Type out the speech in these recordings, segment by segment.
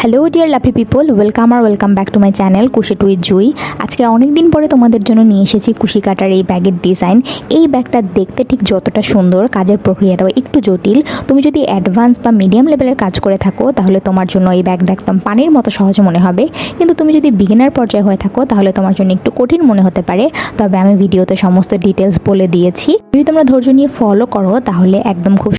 Hello dear lovely people welcome R welcome back to my channel Khushi to Jui আজকে অনেক দিন পরে তোমাদের জন্য নিয়ে এসেছি কুশি কাটার এই ব্যাগের ডিজাইন এই ব্যাগটা দেখতে ঠিক যতটা সুন্দর, কাজের প্রক্রিয়াটাও একটু জটিল। তুমি যদি অ্যাডভান্স বা মিডিয়াম লেভেলের কাজ করে থাকো, তাহলে তোমার জন্য এই ব্যাগটা একদম পানির মতো সহজ মনে হবে। কিন্তু তুমি যদি বিগিনার পর্যায়ে হয়ে থাকো, তাহলে তোমার জন্য একটু কঠিন মনে হতে পারে। তবে আমি ভিডিওতে সমস্ত ডিটেলস বলে দিয়েছি। যদি তোমরা ধৈর্য নিয়ে ফলো করো, তাহলে একদম খুব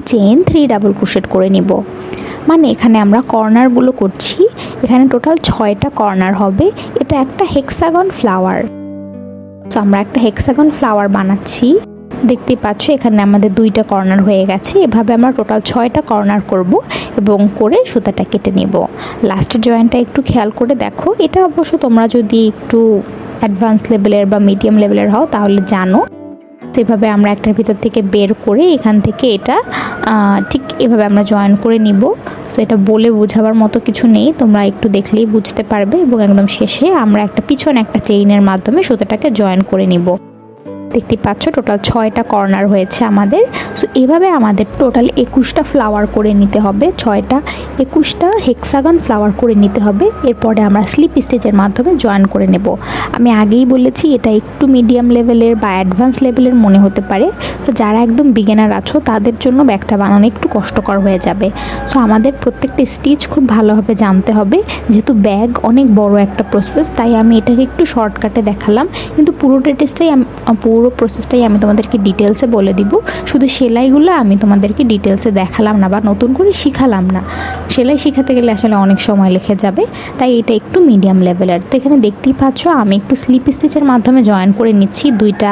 চেন থ্রি ডাবল ক্রোশেট করে নিব। মানে এখানে আমরা কর্নারগুলো করছি। এখানে টোটাল ছয়টা কর্নার হবে। এটা একটা হেক্সাগন ফ্লাওয়ার তো আমরা একটা হেক্সাগন ফ্লাওয়ার বানাচ্ছি। দেখতে পাচ্ছ, এখানে আমাদের দুইটা কর্নার হয়ে গেছে। এভাবে আমরা টোটাল ছয়টা কর্নার করব এবং করে সুতাটা কেটে নেব। লাস্টের জয়েন্টটা একটু খেয়াল করে দেখো। এটা অবশ্য তোমরা যদি একটু অ্যাডভান্স লেভেলের বা মিডিয়াম লেভেলের হও, তাহলে জানো। তো এভাবে আমরা একটার ভিতর থেকে বের করে এখান থেকে এটা ঠিক এভাবে আমরা জয়েন করে নিব। সো এটা বলে বোঝাবার মতো কিছু নেই, তোমরা একটু দেখলেই বুঝতে পারবে এবং একদম শেষে আমরা একটা পিছনে একটা চেইনের মাধ্যমে সুতোটাকে জয়েন করে নিব। দেখতে পাচ্ছ টোটাল ছয়টা কর্নার হয়েছে আমাদের। সো এভাবে আমাদের টোটাল একুশটা ফ্লাওয়ার করে নিতে হবে, ছয়টা, একুশটা হেক্সাগন ফ্লাওয়ার করে নিতে হবে। এরপরে আমরা স্লিপ স্টিচের মাধ্যমে জয়েন করে নেব। আমি আগেই বলেছি, এটা একটু মিডিয়াম লেভেলের বা অ্যাডভান্স লেভেলের মনে হতে পারে। তো যারা একদম বিগেনার আছো, তাদের জন্য ব্যাগটা বানানো একটু কষ্টকর হয়ে যাবে। সো আমাদের প্রত্যেকটা স্টিচ খুব ভালোভাবে জানতে হবে। যেহেতু ব্যাগ অনেক বড় একটা প্রসেস তাই আমি এটাকে একটু শর্টকাটে দেখালাম। কিন্তু পুরো ডিটেলসটাই পুরো প্রসেসটাই আমি তোমাদেরকে ডিটেলসে বলে দিব। শুধু সেলাইগুলো আমি তোমাদেরকে ডিটেলসে দেখালাম না বা নতুন করে শিখালাম না। সেলাই শেখাতে গেলে আসলে অনেক সময় লেগে যাবে, তাই এটা একটু মিডিয়াম লেভেলের তো এখানে দেখতেই পাচ্ছ, আমি একটু স্লিপ স্টিচের মাধ্যমে জয়েন করে নিচ্ছি। দুইটা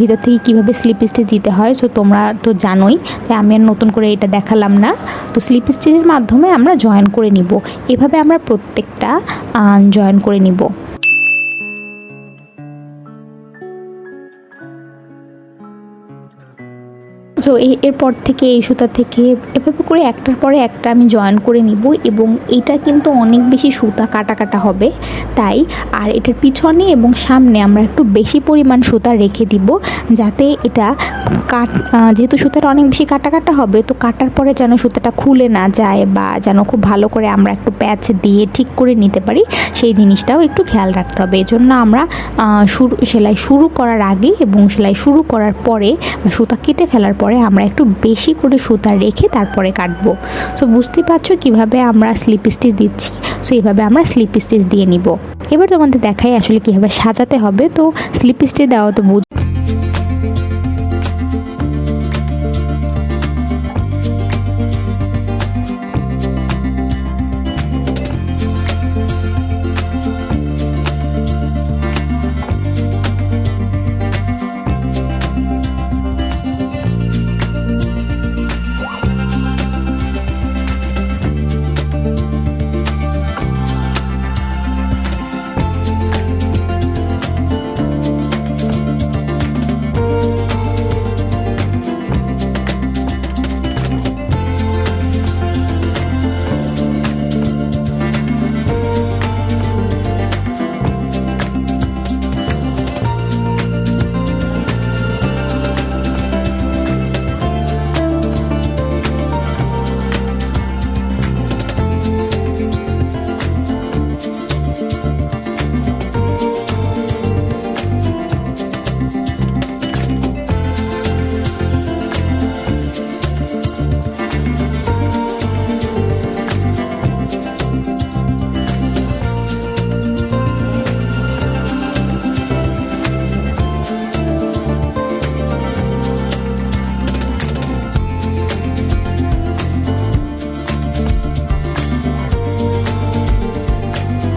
ভিতর থেকে কীভাবে স্লিপ স্টিচ দিতে হয় সো তোমরা তো জানোই, তাই আমি আর নতুন করে এটা দেখালাম না। তো স্লিপ স্টিচের মাধ্যমে আমরা জয়েন করে নিব। এভাবে আমরা প্রত্যেকটা জয়েন করে নিব। তো এরপর থেকে এই সুতা থেকে এভাবে করে একটার পরে একটা আমি জয়েন করে নিব এবং এটা কিন্তু অনেক বেশি সুতা কাটা কাটা হবে। তাই আর এটার পিছনে এবং সামনে আমরা একটু বেশি পরিমাণ সুতা রেখে দিব যাতে এটা কাট যেহেতু সুতাটা অনেক বেশি কাটা কাটা হবে তো কাটার পরে যেন সুতাটা খুলে না যায় বা যেন খুব ভালো করে আমরা একটু প্যাচ দিয়ে ঠিক করে নিতে পারি, সেই জিনিসটাও একটু খেয়াল রাখতে হবে। এজন্য আমরা শুরু, সেলাই শুরু করার আগে এবং সেলাই শুরু করার পরে বা সুতা কেটে ফেলার পরে আমরা একটু বেশি করে সুতা রেখে তারপরে কাটবো। সো বুঝতে পারছ কীভাবে আমরা স্লিপ স্টিচ দিচ্ছি? সো এইভাবে আমরা স্লিপ স্টিচ দিয়ে নিব। এবার তোমাদের দেখাই আসলে কীভাবে সাজাতে হবে। তো স্লিপ স্টিচ দেওয়া তো বুঝ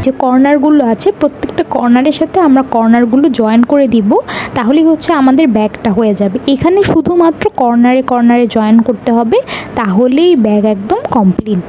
যে কর্নারগুলো আছে, প্রত্যেকটা কর্নারের সাথে আমরা কর্নারগুলো জয়েন করে দিব, তাহলেই হচ্ছে আমাদের ব্যাগটা হয়ে যাবে। এখানে শুধুমাত্র কর্নারে কর্নারে জয়েন করতে হবে, তাহলেই ব্যাগ একদম কমপ্লিট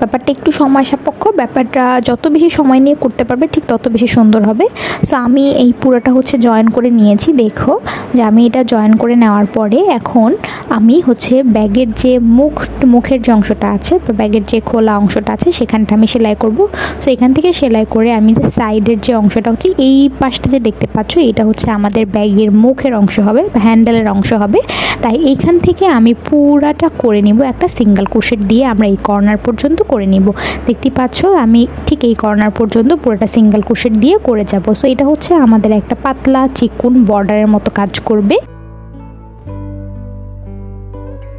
ব্যাপারটা একটু সময় সাপেক্ষ, ব্যাপারটা যত বেশি সময় নিয়ে করতে পারবে ঠিক তত বেশি সুন্দর হবে। সো আমি এই পুরোটা হচ্ছে জয়েন করে নিয়েছি, দেখো যে আমি এটা জয়েন করে নেওয়ার পরে এখন আমি হচ্ছে ব্যাগের যে মুখ, মুখের যে অংশটা আছে বা ব্যাগের যে খোলা অংশটা আছে, সেখানটা আমি সেলাই করব। সো এখান থেকে সেলাই করে আমি যে সাইডের যে অংশটা হচ্ছে, এই পাশটা যে দেখতে পাচ্ছ, এটা হচ্ছে আমাদের ব্যাগের মুখের অংশ হবে বা হ্যান্ডেলের অংশ হবে। তাই এইখান থেকে আমি পুরাটা করে নিব একটা সিঙ্গেল ক্রোশেট দিয়ে আমরা এই কর্নার পর্যন্ত করে নিব। দেখতে পাচ্ছ, আমি ঠিক এই কর্নার পর্যন্ত পুরোটা সিঙ্গেল কুশের দিয়ে করে যাব। সো এটা হচ্ছে আমাদের একটা পাতলা চিকুন বর্ডারের মতো কাজ করবে।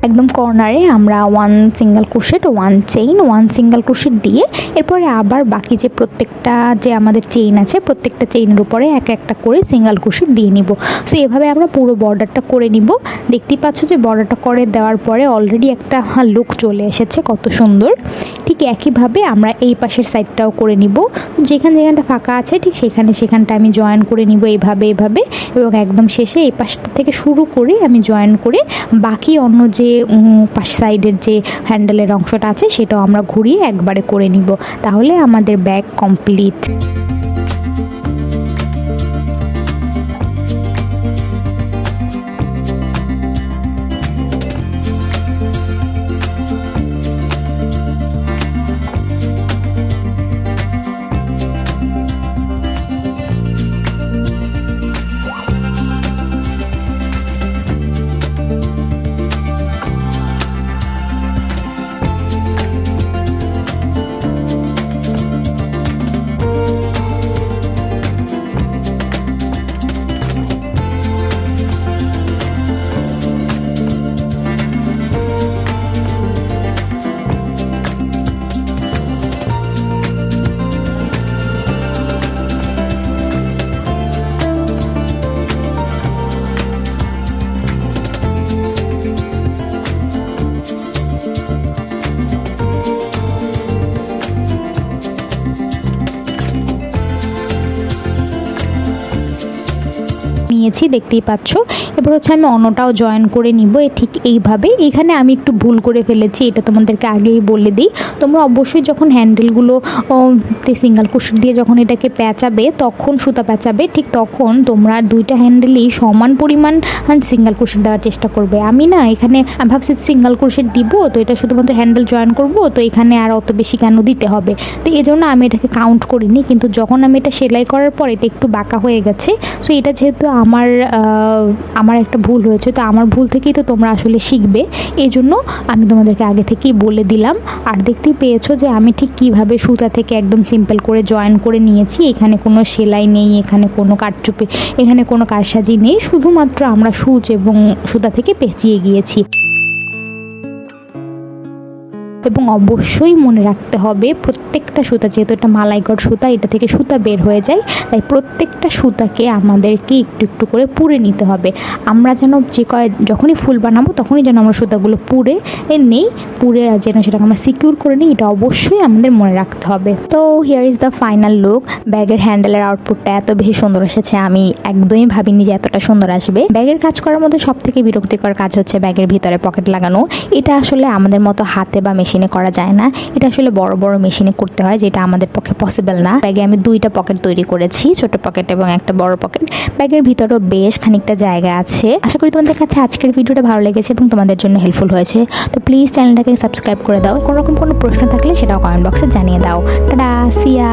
একদম কর্নারে আমরা one single crochet one chain one single crochet দিয়ে এরপরে আবার বাকি যে প্রত্যেকটা যে আমাদের চেইন আছে, প্রত্যেকটা চেইনের উপরে এক একটা করে সিঙ্গেল ক্রোশেট দিয়ে নিব। সো এভাবে আমরা পুরো বর্ডারটা করে নিব। দেখতেই পাচ্ছ যে বর্ডারটা করে দেওয়ার পরে অলরেডি একটা লুক চলে এসেছে, কত সুন্দর। ঠিক একইভাবে আমরা এই পাশের সাইডটাও করে নিব। যেখানে যেখানটা ফাঁকা আছে, ঠিক সেখানে সেখানটা আমি জয়েন করে নিব এইভাবে এইভাবে। এবং একদম শেষে এই পাশটা থেকে শুরু করে আমি জয়েন করে বাকি অন্য যে উম, পাশ সাইডের যে হ্যান্ডেলের অংশটা আছে সেটাও আমরা ঘুরিয়ে একবারে করে নিব। তাহলে আমাদের ব্যাগ কমপ্লিট। নিয়েছি দেখতেই পাচ্ছ। এবার হচ্ছে আমি অন্যটাও জয়েন করে নিব ঠিক এইভাবে এখানে আমি একটু ভুল করে ফেলেছি, এটা তোমাদেরকে আগেই বলে দিই। তোমরা অবশ্যই যখন হ্যান্ডেলগুলো সিঙ্গেল কুশি দিয়ে যখন এটাকে প্যাঁচাবে, তখন সুতা প্যাঁচাবে, ঠিক তখন তোমরা দুইটা হ্যান্ডেলই সমান পরিমাণ সিঙ্গেল কুশি দেওয়ার চেষ্টা করবে। আমি না এখানে, আমি ভাবছি সিঙ্গেল কুশি দিব, তো এটা শুধুমাত্র হ্যান্ডেল জয়েন করব, তো এখানে আর অত বেশি কেন দিতে হবে? তো এই জন্য আমি এটাকে কাউন্ট করিনি, কিন্তু যখন আমি এটা সেলাই করার পর এটা একটু বাঁকা হয়ে গেছে সো এটা যেহেতু আমার আমার একটা ভুল হয়েছে, তো আমার ভুল থেকেই তো তোমরা আসলে শিখবে। এই জন্য আমি তোমাদেরকে আগে থেকেই বলে দিলাম। আর দেখতেই পেয়েছ যে আমি ঠিক কীভাবে সুতা থেকে একদম সিম্পল করে জয়েন করে নিয়েছি। এখানে কোনো সেলাই নেই, এখানে কোনো কারচুপে এখানে কোনো কারসাজি নেই। শুধুমাত্র আমরা সুচ এবং সুতা থেকে পেঁচিয়ে গিয়েছি। এবং অবশ্যই মনে রাখতে হবে প্রত্যেকটা সুতা, যেহেতু এটা মালাইগড় সুতা, এটা থেকে সুতা বের হয়ে যায়, তাই প্রত্যেকটা সুতাকে আমাদেরকে একটু একটু করে পুড়ে নিতে হবে। আমরা যেন যে কয়, যখনই ফুল বানাবো, তখনই যেন আমরা সুতাগুলো পুড়ে নেই, পুড়ে যেন সেটাকে আমরা সিকিউর করে নিই, এটা অবশ্যই আমাদের মনে রাখতে হবে। তো here is the final look ব্যাগের হ্যান্ডেলের আউটপুটটা এত বেশি সুন্দর এসেছে, আমি একদমই ভাবিনি যে এতটা সুন্দর আসবে। ব্যাগের কাজ করার মধ্যে সব থেকে বিরক্তিকর কাজ হচ্ছে ব্যাগের ভিতরে পকেট লাগানো, এটা আসলে আমাদের মতো হাতে বা মেশিনে করা যায় না। এটা আসলে বড় বড় মেশিনে করতে হয়, যেটা আমাদের পক্ষে পসিবল না। ব্যাগে আমি দুইটা পকেট তৈরি করেছি, ছোট পকেট এবং একটা বড় পকেট ব্যাগের ভিতরেও বেশ খানিকটা জায়গা আছে। আশা করি তোমাদের কাছে আজকের ভিডিওটা ভালো লেগেছে এবং তোমাদের জন্য হেল্পফুল হয়েছে। তো প্লিজ চ্যানেলটাকে সাবস্ক্রাইব করে দাও। কোনো রকম কোনো প্রশ্ন থাকলে সেটাও কমেন্ট বক্সে জানিয়ে দাও। টাটা সিয়া